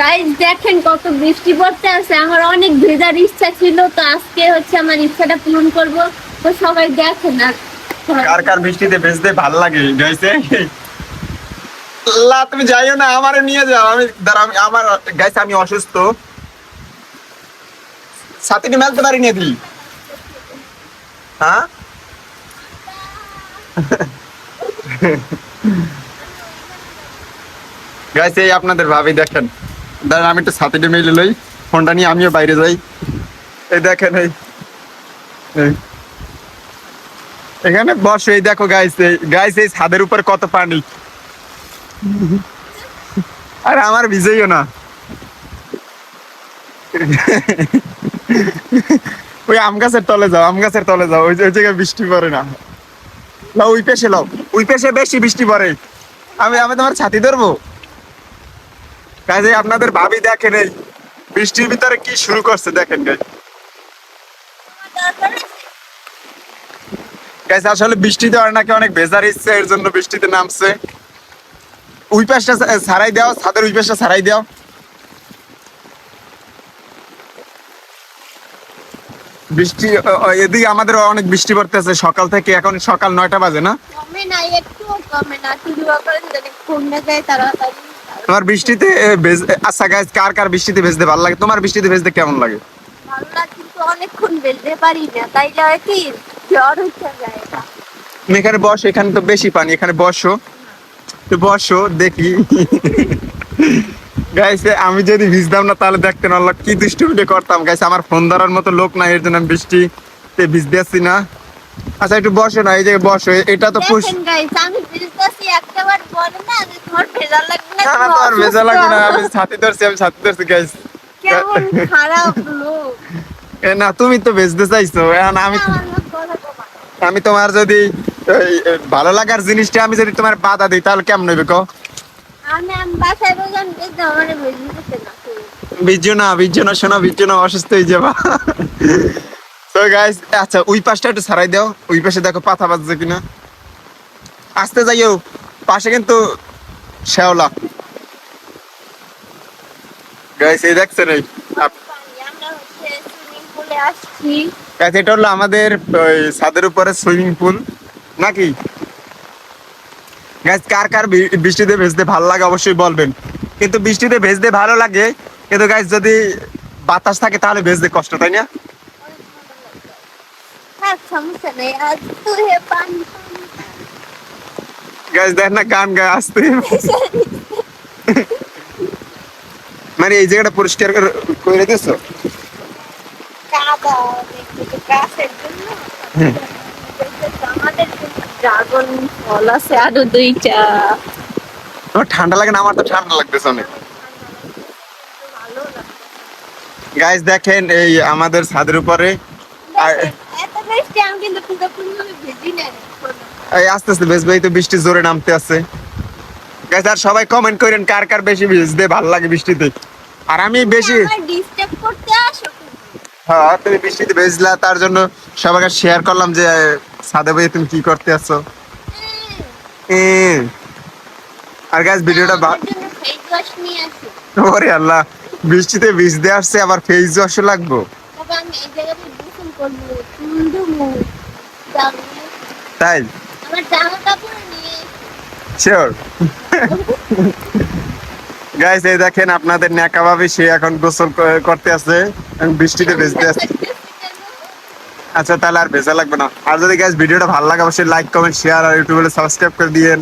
Guys দেখেন কত বৃষ্টি পড়তে আছে। আমার অনেক ভেজার ইচ্ছা ছিল, তো আজকে হচ্ছে আমার ইচ্ছাটা পূরণ করব। তো সবাই দেখেন আর কার। কার বৃষ্টিতে ভেজতে লাগে? লা তুমি যাইও না নিয়ে যাও। আমি দাঁড়া আমার গাইছে আমি অসুস্থ। সাথে মেলতে পারি না দি হ্যাঁ? গাইছে এই আপনাদের ভাবি দেখেন। দাঁড়ান, আমি একটু সাথে মেলে লই। ফোনটা নিয়ে আমিও বাইরে যাই। এই দেখেন, এই এই। এখানে বসো, এই দেখো গাইস গাইস এই ছাদের উপর কত পানি। আর আমার ভিজেইও না। ওই আম গাছের তলে যাও, আম গাছের তলে যাও, ওই ওই জায়গায় বৃষ্টি পড়ে না। লাও ওই পেশে লাও, ওই পেশে বেশি বৃষ্টি পড়ে। আমি আমি তোমার ছাতি ধরবো? কাজে আপনাদের ভাবি দেখেন এই বৃষ্টির ভিতরে কি শুরু করছে দেখেন গাই আসলে বৃষ্টিতে আর নাকি অনেক ভেজার ইচ্ছে এর জন্য বৃষ্টিতে নামছে। ওই পাশটা সারাই দাও, ছাদের ওই পাশটা সারাই দাও। বৃষ্টি এদিকে আমাদের অনেক বৃষ্টি পড়তেছে, সকাল থেকে এখন সকাল নয়টা বাজে না? কমে না। একটু কমে না তাড়াতাড়ি। তোমার বৃষ্টিতে আচ্ছা গাইস কার কার বৃষ্টিতে ভেজতে ভালো লাগে? তোমার বৃষ্টিতে ভেজতে কেমন লাগে? ভালো লাগে কিন্তু অনেকক্ষণ বেলতে পারি না তাই হয় কি? জ্বর উঠে যায় তুমি এখানে বসো এখানে তো বেশি পানি এখানে বসো। তো বসো দেখি। গাইছে আমি যদি ভিজতাম না তাহলে দেখতেন আল্লাহ কি দুষ্টুমিটি করতাম। গাইছে আমার ফোন ধরার মতো লোক নাই এর জন্য আমি বৃষ্টিতে ভিজতে আসছি না। আচ্ছা একটু বসো না এই যে বসো এটা তো পুষ গাইস আমি বুঝতেছি একটাবার বলে না তোমার ভেজাল লাগবে না না না তুমি তোমার লাগবে না অসুস্থ। আমি ছাতি ধরছি আমি ছাতি ধরছি গাইস কেমন খারাপ লোক না তুমি তো ভেজতে চাইছো আমি আমার লোক কথা কমা। আমি তোমার যদি ভালো লাগার জিনিসটা আমি যদি তোমার বাধা দিই তাহলে কেমন হইবে কো বুঝতে না। বিজ্জু না বিজ্জু না শোনা বিজ্জু না অসুস্থ হয়ে যাবা। তো গাইস আচ্ছা ওই পাশটা একটু ছাড়াই দাও ওই পাশে দেখো পাতা বাজছে কিনা। আসতে যাইও পাশে কিন্তু শ্যাওলা। গাইস এই দেখছেন এই আপ- আমরা হচ্ছে সুইমিং পুলে আসছি। Guys, এটা হলো আমাদের ওই ছাদের উপরে সুইমিং পুল নাকি? গাইস কার কার বৃষ্টিতে ভেজতে ভালো লাগে অবশ্যই বলবেন। কিন্তু বৃষ্টিতে ভেজতে ভালো লাগে কিন্তু গাইস যদি বাতাস থাকে তাহলে ভেজতে কষ্ট তাই না? হ্যাঁ সমস্যা নেই। আজ তো হে পানি। গাইস দেখ না গান গায়ে আসতে। মানে এই জায়গাটা পরিষ্কার করে করে আমার ঠান্ডা লাগে না? আমার তো ঠান্ডা লাগতেছে অনেক। গাইস দেখেন এই আমাদের ছাদের উপরে আর- এই আস্তে আস্তে ভাই তো বৃষ্টি জোরে নামতে আছে। গাইস আর সবাই কমেন্ট করেন কার কার বেশি ভিজতে ভালো লাগে বৃষ্টিতে। আর আমি বেশি ডিস্টার্ব করতে আসো হ্যাঁ তুমি বৃষ্টিতে ভেজলা তার জন্য সবাইকে শেয়ার করলাম যে সাদে ভাই তুমি কি করতে আছো? আর গাইস ভিডিওটা ওরে আল্লাহ বৃষ্টিতে ভিজতে আসছে আবার ফেস ওয়াশও লাগবো? এই তাই? গাইস এই দেখেন আপনাদের ন্যাকা ভাবে, সে এখন গোসল করতে আছে বৃষ্টিতে ভেজতে আছে আচ্ছা তাহলে আর ভেজা লাগবে না। আর যদি গাইস ভিডিওটা ভালো লাগে, অবশ্যই লাইক কমেন্ট শেয়ার আর ইউটিউবে সাবস্ক্রাইব করে দিয়েন।